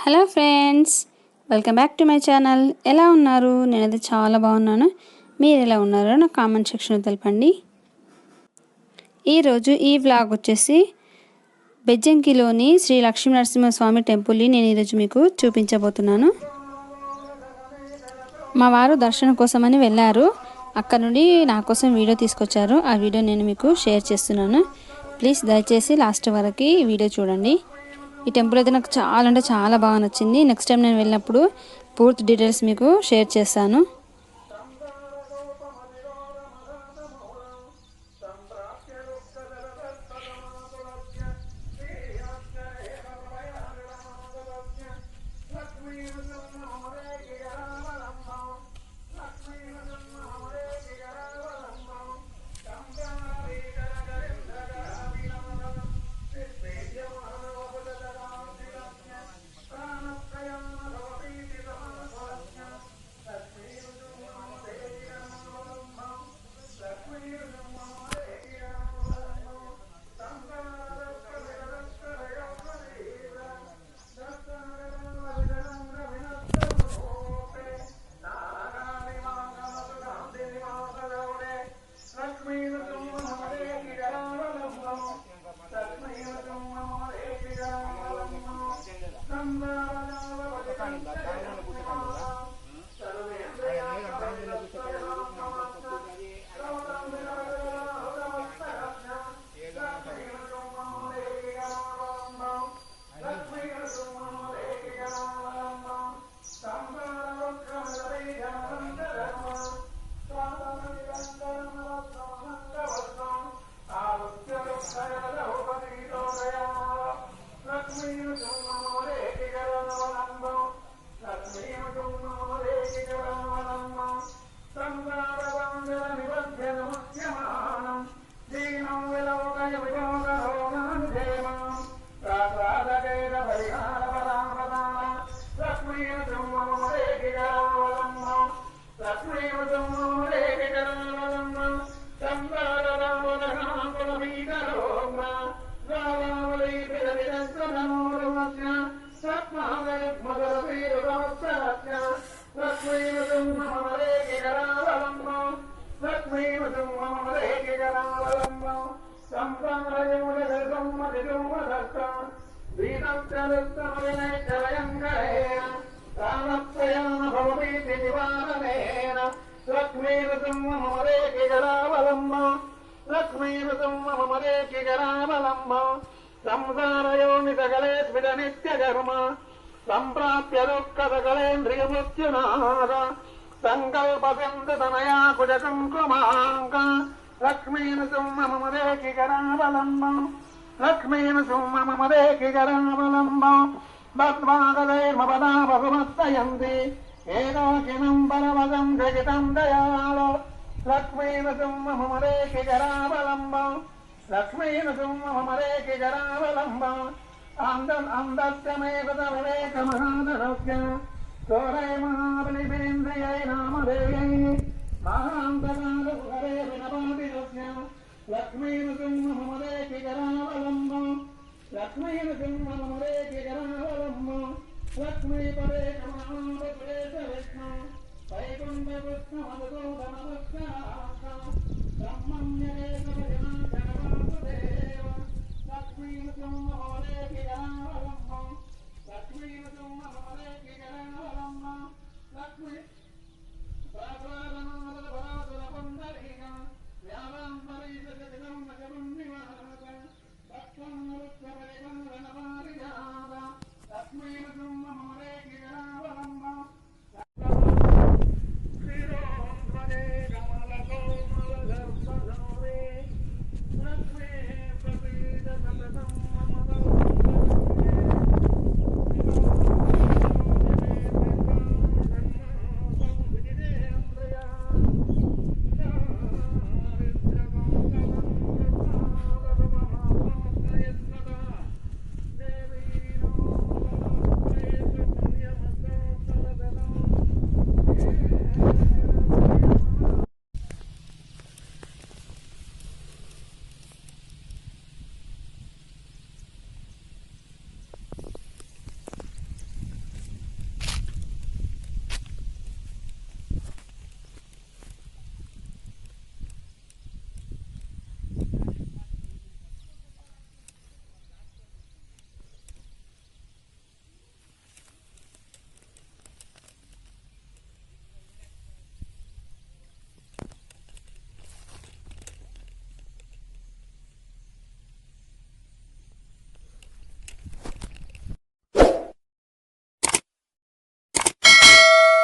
Hello friends welcome back to my channel. ఎలా ఉన్నారు? నేనైతే చాలా బాగున్నాను. మీరు ఎలా ఉన్నారో నాకు కామెంట్ సెక్షన్లో తెలపండి. ఈరోజు ఈ వ్లాగ్ వచ్చేసి బెజ్జంకిలోని శ్రీ లక్ష్మీ నరసింహస్వామి టెంపుల్ని నేను ఈరోజు మీకు చూపించబోతున్నాను. మా వారు దర్శనం కోసమని వెళ్ళారు. అక్కడ నుండి నా కోసం వీడియో తీసుకొచ్చారు. ఆ వీడియో నేను మీకు షేర్ చేస్తున్నాను. ప్లీజ్ దయచేసి లాస్ట్ వరకు వీడియో చూడండి. ఈ టెంపుల్ అయితే నాకు చాలా అంటే చాలా బాగా నచ్చింది. నెక్స్ట్ టైం నేను వెళ్ళినప్పుడు పూర్తి డీటెయిల్స్ మీకు షేర్ చేస్తాను. Lakshmi Ratumma Mamare Kigaravalamma Lakshmi Ratumma Mamare Kigaravalamma సకలే Smitha నిత్య కర్మ సంప్రాప్య దుఃఖ సకలేంద్రియమృత్యునాథ సంకల్ప సింధు తనయా కుజ కుంకుమాంక లక్ష్మీన సింహ మమదేకి కరావలంబ లక్ష్మీన సింహ మమదేకి కరావలంబ బద్వాగదైర్మపదా బహుమత్తయంతి ఏకాకినం పరమదం జగితం దయాళో లక్ష్మీన సింహ మమదేకి కరావలంబ లక్ష్మీన సింహ మమదేకి కరావలంబ लक्ष्मीन सिंहमरे किरावलम्बा आन्दन् अन्दस्य चोरै महाबलिपेन्द्रियै रामदेव्यै महान्तकालुकरे लक्ष्मीन सिंहमरे किरावलम्बा लक्ष्मीन सिंहमरे किरावलम्बा लक्ष्मीपरे कमहामृतेश विष्णु लक्ष्मी